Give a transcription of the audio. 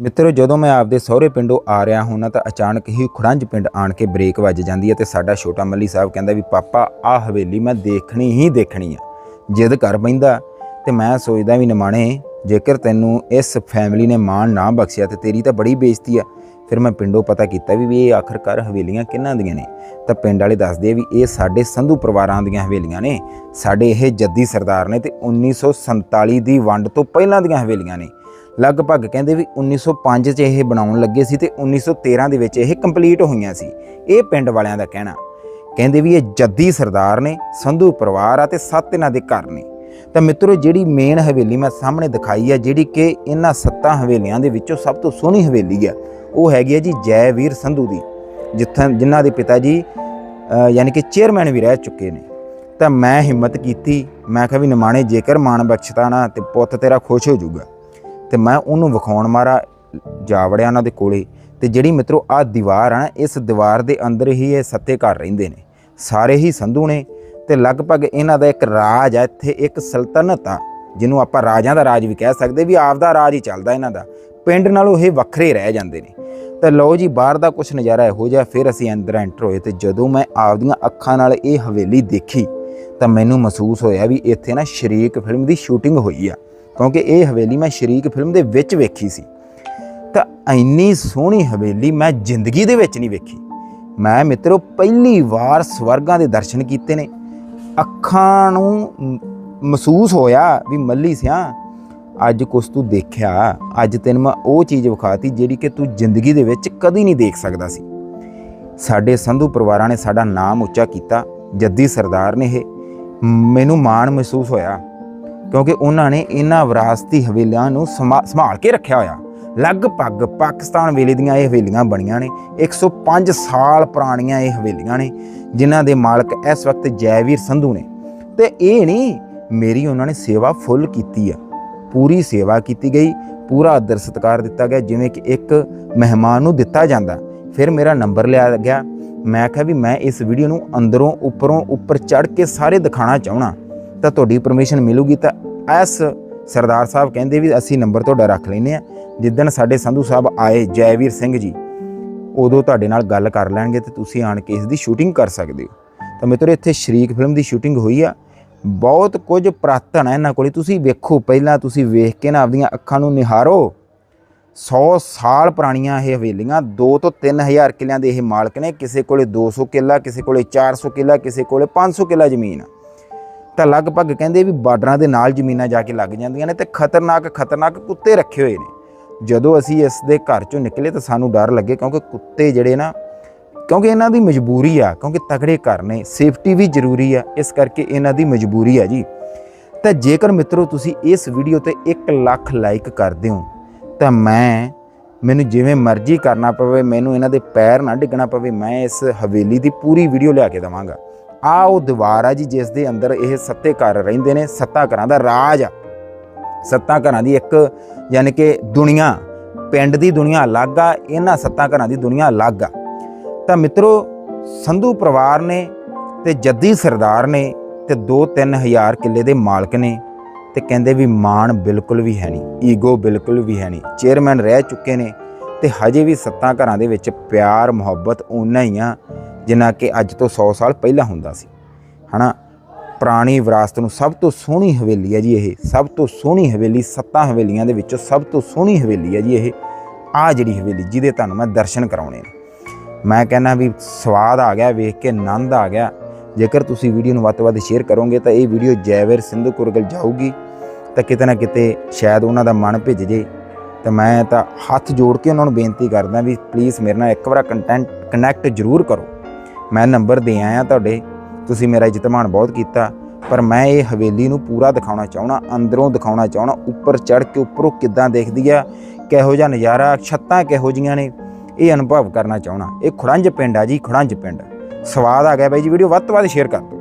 ਮਿੱਤਰੋ, ਜਦੋਂ ਮੈਂ ਆਪਦੇ ਸਹੁਰੇ ਪਿੰਡੋਂ ਆ ਰਿਹਾ ਹੁੰਨਾ ਤਾਂ ਅਚਾਨਕ ਹੀ ਖੁੜੰਜ ਪਿੰਡ ਆਣ ਕੇ ਬ੍ਰੇਕ ਵੱਜ ਜਾਂਦੀ ਹੈ ਤੇ ਸਾਡਾ ਛੋਟਾ ਮੱਲੀ ਸਾਹਿਬ ਕਹਿੰਦਾ ਵੀ, ਪਾਪਾ, ਆਹ ਹਵੇਲੀ ਮੈਂ ਦੇਖਣੀ ਹੀ ਦੇਖਣੀ ਆ। ਜਿੱਦ ਕਰ ਪੈਂਦਾ ਤੇ ਮੈਂ ਸੋਚਦਾ ਵੀ, ਨਿਮਾਣੇ, ਜੇਕਰ ਤੈਨੂੰ ਇਸ ਫੈਮਿਲੀ ਨੇ ਮਾਣ ਨਾ ਬਖਸ਼ਿਆ ਤੇ ਤੇਰੀ ਤਾਂ ਬੜੀ ਬੇਇੱਜ਼ਤੀ ਆ। ਫਿਰ ਮੈਂ ਪਿੰਡੋਂ ਪਤਾ ਕੀਤਾ ਵੀ ਵੀ ਇਹ ਆਖਰਕਾਰ ਹਵੇਲੀਆਂ ਕਿਹਨਾਂ ਦੀਆਂ ਨੇ? ਤਾਂ ਪਿੰਡ ਵਾਲੇ ਦੱਸਦੇ ਆ ਵੀ, ਇਹ ਸਾਡੇ ਸੰਧੂ ਪਰਿਵਾਰਾਂ ਦੀਆਂ ਹਵੇਲੀਆਂ ਨੇ। ਸਾਡੇ ਇਹ ਜੱਦੀ ਸਰਦਾਰ ਨੇ ਤੇ 1947 ਦੀ ਵੰਡ ਤੋਂ ਪਹਿਲਾਂ ਦੀਆਂ ਹਵੇਲੀਆਂ ਨੇ। ਲਗਭਗ ਕਹਿੰਦੇ ਵੀ 1905 ਚ ਇਹ ਬਣਾਉਣ ਲੱਗੇ ਸੀ ਤੇ 1913 ਦੇ ਵਿੱਚ ਇਹ ਕੰਪਲੀਟ ਹੋਈਆਂ ਸੀ। ਇਹ ਪਿੰਡ ਵਾਲਿਆਂ ਦਾ ਕਹਿਣਾ, ਕਹਿੰਦੇ ਵੀ ਇਹ ਜੱਦੀ ਸਰਦਾਰ ਨੇ, ਸੰਧੂ ਪਰਿਵਾਰ ਆ ਤੇ ਸੱਤ ਇਹਨਾਂ ਦੇ ਘਰ ਨੇ। ਤਾਂ ਮਿੱਤਰੋ, ਜਿਹੜੀ ਮੇਨ ਹਵੇਲੀ ਮੈਂ ਸਾਹਮਣੇ ਦਿਖਾਈ ਆ, ਜਿਹੜੀ ਕਿ ਇਹਨਾਂ ਸੱਤਾਂ ਹਵੇਲੀਆਂ ਦੇ ਵਿੱਚੋਂ ਸਭ ਤੋਂ ਸੋਹਣੀ ਹਵੇਲੀ ਆ, ਉਹ ਹੈਗੀ ਆ ਜੀ ਜੈਵੀਰ ਸੰਧੂ ਦੀ, ਜਿੱਥੇ ਜਿਨ੍ਹਾਂ ਦੇ ਪਿਤਾ ਜੀ ਯਾਨੀ ਕਿ ਚੇਅਰਮੈਨ ਵੀ ਰਹਿ ਚੁੱਕੇ ਨੇ। ਤਾਂ ਮੈਂ ਹਿੰਮਤ ਕੀਤੀ, ਮੈਂ ਕਿਹਾ ਵੀ ਨਿਮਾਣੇ ਜੇਕਰ ਮਾਣ ਬਖਸ਼ਤਾ ਨਾ ਤੇ ਪੁੱਤ ਤੇਰਾ ਖੁਸ਼ ਹੋ ਜਾਊਗਾ। ਤੇ ਮੈਂ ਉਹਨੂੰ ਵਿਖਾਉਣ ਮਾਰਾ ਜਾ ਵੜਿਆ ਉਹਨਾਂ ਦੇ ਕੋਲੇ। ਤੇ ਜਿਹੜੀ ਮਿੱਤਰੋ ਆ ਦੀਵਾਰ ਆ ਨਾ, ਇਸ ਦੀਵਾਰ ਦੇ ਅੰਦਰ ਹੀ ਇਹ ਸੱਤੇ ਘਰ ਰਹਿੰਦੇ ਨੇ। ਸਾਰੇ ਹੀ ਸੰਧੂ ਨੇ। ਤੇ ਲਗਭਗ ਇਹਨਾਂ ਦਾ ਇੱਕ ਰਾਜ ਆ ਇੱਥੇ ਇੱਕ ਸਲਤਨਤ ਆ ਜਿਹਨੂੰ ਆਪਾਂ ਰਾਜਾਂ ਦਾ ਰਾਜ ਵੀ ਕਹਿ ਸਕਦੇ ਵੀ ਆਪਦਾ ਰਾਜ ਹੀ ਚੱਲਦਾ ਇਹਨਾਂ ਦਾ। ਪਿੰਡ ਨਾਲੋਂ ਇਹ ਵੱਖਰੇ ਰਹਿ ਜਾਂਦੇ ਨੇ। ਤਾਂ ਲਓ ਜੀ ਬਾਹਰ ਦਾ ਕੁਝ ਨਜ਼ਾਰਾ ਇਹੋ ਜਿਹਾ ਫਿਰ ਅਸੀਂ ਅੰਦਰ ਐਂਟਰ ਹੋਏ ਤੇ ਜਦੋਂ ਮੈਂ ਆਪਦੀਆਂ ਅੱਖਾਂ ਨਾਲ ਇਹ ਹਵੇਲੀ ਦੇਖੀ ਤਾਂ ਮੈਨੂੰ ਮਹਿਸੂਸ ਹੋਇਆ ਵੀ ਇੱਥੇ ਨਾ ਸ਼ਰੀਕ ਫਿਲਮ ਦੀ ਸ਼ੂਟਿੰਗ ਹੋਈ ਆ। ਕਿਉਂਕਿ ਇਹ ਹਵੇਲੀ ਮੈਂ ਸ਼ਰੀਕ ਫਿਲਮ ਦੇ ਵਿੱਚ ਵੇਖੀ ਸੀ। ਤਾਂ ਇੰਨੀ ਸੋਹਣੀ ਹਵੇਲੀ ਮੈਂ ਜ਼ਿੰਦਗੀ ਦੇ ਵਿੱਚ ਨਹੀਂ ਵੇਖੀ। ਮੈਂ ਮਿੱਤਰੋ ਪਹਿਲੀ ਵਾਰ ਸਵਰਗਾਂ ਦੇ ਦਰਸ਼ਨ ਕੀਤੇ ਨੇ। ਅੱਖਾਂ ਨੂੰ ਮਹਿਸੂਸ ਹੋਇਆ ਵੀ ਮੱਲੀ ਸਿਆ, ਅੱਜ ਕੁਛ ਤੂੰ ਦੇਖਿਆ, ਅੱਜ ਤੈਨੂੰ ਮੈਂ ਉਹ ਚੀਜ਼ ਵਿਖਾਤੀ ਜਿਹੜੀ ਕਿ ਤੂੰ ਜ਼ਿੰਦਗੀ ਦੇ ਵਿੱਚ ਕਦੀ ਨਹੀਂ ਦੇਖ ਸਕਦਾ ਸੀ। ਸਾਡੇ ਸੰਧੂ ਪਰਿਵਾਰਾਂ ਨੇ ਸਾਡਾ ਨਾਮ ਉੱਚਾ ਕੀਤਾ, ਜੱਦੀ ਸਰਦਾਰ ਨੇ ਇਹ। ਮੈਨੂੰ ਮਾਣ ਮਹਿਸੂਸ ਹੋਇਆ। ਕਿਉਂਕਿ ਉਹਨਾਂ ਨੇ ਇਹਨਾਂ ਵਿਰਾਸਤੀ ਹਵੇਲੀਆਂ ਨੂੰ ਸਮਾ- ਸੰਭਾਲ ਕੇ ਰੱਖਿਆ ਹੋਇਆ। ਲਗਭਗ ਪਾਕਿਸਤਾਨ ਵੇਲੇ ਦੀਆਂ ਇਹ ਹਵੇਲੀਆਂ ਬਣੀਆਂ ਨੇ। 105 ਸਾਲ ਪੁਰਾਣੀਆਂ ਇਹ ਹਵੇਲੀਆਂ ਨੇ, ਜਿਨ੍ਹਾਂ ਦੇ ਮਾਲਕ ਇਸ ਵਕਤ ਜੈਵੀਰ ਸੰਧੂ ਨੇ। ਤੇ ਇਹ ਨਹੀਂ ਮੇਰੀ ਉਹਨਾਂ ਨੇ ਸੇਵਾ ਫੁੱਲ ਕੀਤੀ ਆ। ਪੂਰੀ ਸੇਵਾ ਕੀਤੀ ਗਈ, ਪੂਰਾ ਆਦਰ ਸਤਿਕਾਰ ਦਿੱਤਾ ਗਿਆ, ਜਿਵੇਂ ਕਿ ਇੱਕ ਮਹਿਮਾਨ ਨੂੰ ਦਿੱਤਾ ਜਾਂਦਾ। ਫਿਰ ਮੇਰਾ ਨੰਬਰ ਲਿਆ ਗਿਆ। ਮੈਂ ਕਿਹਾ ਵੀ ਮੈਂ ਇਸ ਵੀਡੀਓ ਨੂੰ ਅੰਦਰੋਂ, ਉੱਪਰੋਂ, ਉੱਪਰ ਚੜ੍ਹ ਕੇ ਸਾਰੇ ਦਿਖਾਣਾ ਚਾਹਣਾ ਤਾਂ ਤੁਹਾਡੀ ਪਰਮਿਸ਼ਨ ਮਿਲੂਗੀ ਤਾਂ ਇਸ ਸਰਦਾਰ ਸਾਹਿਬ ਕਹਿੰਦੇ ਵੀ ਅਸੀਂ ਨੰਬਰ ਤੁਹਾਡਾ ਰੱਖ ਲੈਨੇ ਆ ਜਿੱਦਣ ਸਾਡੇ ਸੰਧੂ ਸਾਹਿਬ ਆਏ ਜੈਵੀਰ ਸਿੰਘ ਜੀ, ਉਦੋਂ ਤੁਹਾਡੇ ਨਾਲ ਗੱਲ ਕਰ ਲੈਣਗੇ ਤੇ ਤੁਸੀਂ ਆਣ ਕੇ ਇਸ ਦੀ ਸ਼ੂਟਿੰਗ ਕਰ ਸਕਦੇ ਹੋ। ਤਾਂ ਮਿੱਤਰੋ, ਇੱਥੇ ਸ਼ਰੀਕ ਫਿਲਮ ਦੀ ਸ਼ੂਟਿੰਗ ਹੋਈ ਆ। ਬਹੁਤ ਕੁਝ ਪ੍ਰਾਤਨ ਹੈ ਇਹਨਾਂ ਕੋਲੇ। ਤੁਸੀਂ ਵੇਖੋ, ਪਹਿਲਾਂ ਤੁਸੀਂ ਵੇਖ ਕੇ ਨਾ ਆਪਦੀਆਂ ਅੱਖਾਂ ਨੂੰ ਨਿਹਾਰੋ। 100 ਸਾਲ ਪੁਰਾਣੀਆਂ ਇਹ ਹਵੇਲੀਆਂ 2 ਤੋਂ 3000 ਕਿੱਲਿਆਂ ਦੇ ਇਹ ਮਾਲਕ ਨੇ। ਕਿਸੇ ਕੋਲੇ 200 ਕਿੱਲਾ, ਕਿਸੇ ਕੋਲੇ 400 ਕਿੱਲਾ, ਕਿਸੇ ਕੋਲੇ 500 ਕਿੱਲਾ ਜ਼ਮੀਨ ਆ। ਤਾਂ ਲਗਭਗ ਕਹਿੰਦੇ ਵੀ ਬਾਰਡਰਾਂ ਦੇ ਨਾਲ ਜ਼ਮੀਨਾਂ ਜਾ ਕੇ ਲੱਗ ਜਾਂਦੀਆਂ ਨੇ ਤੇ ਖਤਰਨਾਕ ਖਤਰਨਾਕ ਕੁੱਤੇ ਰੱਖੇ ਹੋਏ ਨੇ। ਜਦੋਂ ਅਸੀਂ ਇਸ ਦੇ ਘਰ ਚੋਂ ਨਿਕਲੇ ਤਾਂ ਸਾਨੂੰ ਡਰ ਲੱਗੇ ਕਿਉਂਕਿ ਕੁੱਤੇ ਜਿਹੜੇ ਨਾ, ਕਿਉਂਕਿ ਇਹਨਾਂ ਦੀ ਮਜਬੂਰੀ ਆ, ਕਿਉਂਕਿ ਤਗੜੇ ਘਰ ਨੇ, ਸੇਫਟੀ ਵੀ ਜ਼ਰੂਰੀ ਆ, ਇਸ ਕਰਕੇ ਇਹਨਾਂ ਦੀ ਮਜਬੂਰੀ ਆ ਜੀ। ਤਾਂ ਜੇਕਰ ਮਿੱਤਰੋ ਤੁਸੀਂ ਇਸ ਵੀਡੀਓ ਤੇ 1 ਲੱਖ ਲਾਈਕ ਕਰਦੇ ਹੋ, ਤਾਂ ਮੈਂ, ਮੈਨੂੰ ਜਿਵੇਂ ਮਰਜ਼ੀ ਕਰਨਾ ਪਵੇ, ਮੈਨੂੰ ਇਹਨਾਂ ਦੇ ਪੈਰ ਨਾ ਡਿੱਗਣਾ ਪਵੇ, ਮੈਂ ਇਸ ਹਵੇਲੀ ਦੀ ਪੂਰੀ ਵੀਡੀਓ ਲਿਆ ਕੇ ਦਵਾਂਗਾ। ਆ ਉਹ ਦੀਵਾਰ ਆ ਜੀ, ਜਿਸ ਦੇ ਅੰਦਰ ਇਹ ਸੱਤੇ ਘਰ ਰਹਿੰਦੇ ਨੇ, ਸੱਤਾ ਘਰਾਂ ਦਾ ਰਾਜ ਆ। ਸੱਤਾ ਘਰਾਂ ਦੀ ਇੱਕ, ਯਾਨੀ ਕਿ ਦੁਨੀਆ, ਪਿੰਡ ਦੀ ਦੁਨੀਆ ਅਲੱਗ ਆ, ਇਹਨਾਂ ਸੱਤਾ ਘਰਾਂ ਦੀ ਦੁਨੀਆ ਅਲੱਗ ਆ। ਤਾਂ ਮਿੱਤਰੋ, ਸੰਧੂ ਪਰਿਵਾਰ ਨੇ ਤੇ ਜੱਦੀ ਸਰਦਾਰ ਨੇ ਤੇ 2-3 ਹਜ਼ਾਰ ਕਿੱਲੇ ਦੇ ਮਾਲਕ ਨੇ ਤੇ ਕਹਿੰਦੇ ਵੀ ਮਾਣ ਬਿਲਕੁਲ ਵੀ ਹੈ ਨਹੀਂ, ਈਗੋ ਬਿਲਕੁਲ ਵੀ ਹੈ ਨਹੀਂ, ਚੇਅਰਮੈਨ ਰਹਿ ਚੁੱਕੇ ਨੇ ਤੇ ਹਜੇ ਵੀ ਸੱਤਾ ਘਰਾਂ ਦੇ ਵਿੱਚ ਪਿਆਰ ਮੁਹੱਬਤ ਓਨਾ ਹੀ ਆ। ਜਿੰਨਾ ਕਿ ਅੱਜ ਤੋਂ 100 ਸਾਲ ਪਹਿਲਾਂ ਹੁੰਦਾ ਸੀ। ਹਨਾ? ਪੁਰਾਣੀ ਵਿਰਾਸਤ ਨੂੰ ਸਭ ਤੋਂ ਸੋਹਣੀ ਹਵੇਲੀ ਹੈ ਜੀ ਇਹ। ਸਭ ਤੋਂ ਸੋਹਣੀ ਹਵੇਲੀ ਸੱਤਾਂ ਹਵੇਲੀਆਂ ਦੇ ਵਿੱਚੋਂ ਸਭ ਤੋਂ ਸੋਹਣੀ ਹਵੇਲੀ ਹੈ ਜੀ ਇਹ। ਆ ਜਿਹੜੀ ਹਵੇਲੀ, ਜਿਹਦੇ ਤੁਹਾਨੂੰ ਮੈਂ ਦਰਸ਼ਨ ਕਰਾਉਣੇ ਨੇ। ਮੈਂ ਕਹਿੰਦਾ ਵੀ ਸਵਾਦ ਆ ਗਿਆ, ਵੇਖ ਕੇ ਆਨੰਦ ਆ ਗਿਆ। ਜੇਕਰ ਤੁਸੀਂ ਵੀਡੀਓ ਨੂੰ ਵੱਧ ਤੋਂ ਵੱਧ ਸ਼ੇਅਰ ਕਰੋਗੇ ਤਾਂ ਇਹ ਵੀਡੀਓ ਜੈਵਰ ਸਿੰਧੂ ਕੁਰਗਲ ਜਾਊਗੀ। ਤਾਂ ਕਿਤੇ ਨਾ ਕਿਤੇ ਸ਼ਾਇਦ ਉਹਨਾਂ ਦਾ ਮਨ ਭਿੱਜ ਜੇ। ਤਾਂ ਮੈਂ ਤਾਂ ਹੱਥ ਜੋੜ ਕੇ ਉਹਨਾਂ ਨੂੰ ਬੇਨਤੀ ਕਰਦਾ ਵੀ ਪਲੀਜ਼ ਮੇਰੇ ਨਾਲ ਇੱਕ ਵਾਰ ਕੰਟੈਂਟ ਕਨੈਕਟ ਜ਼ਰੂਰ ਕਰੋ। ਮੈਂ ਨੰਬਰ ਦੇ ਆਇਆ ਤੁਹਾਡੇ। ਤੁਸੀਂ ਮੇਰਾ ਇੱਜ਼ਤਮਾਨ ਬਹੁਤ ਕੀਤਾ, ਪਰ ਮੈਂ ਇਹ ਹਵੇਲੀ ਨੂੰ ਪੂਰਾ ਦਿਖਾਉਣਾ ਚਾਹਣਾ ਅੰਦਰੋਂ ਦਿਖਾਉਣਾ ਚਾਹਣਾ ਉੱਪਰ ਚੜ੍ਹ ਕੇ ਉੱਪਰੋਂ ਕਿੱਦਾਂ ਦੇਖਦੀ ਆ, ਕਿਹੋ ਜਿਹਾ ਨਜ਼ਾਰਾ, ਛੱਤਾਂ ਕਿਹੋ ਜੀਆਂ ਨੇ, ਇਹ ਅਨੁਭਵ ਕਰਨਾ ਚਾਹਣਾ ਇਹ ਖੁੜੰਜ ਪਿੰਡ ਆ ਜੀ, ਖੁੜੰਜ ਪਿੰਡ। ਸਵਾਦ ਆ ਗਿਆ ਬਾਈ ਜੀ, ਵੀਡੀਓ ਵੱਧ ਤੋਂ ਵੱਧ ਸ਼ੇਅਰ ਕਰ ਦਿਓ।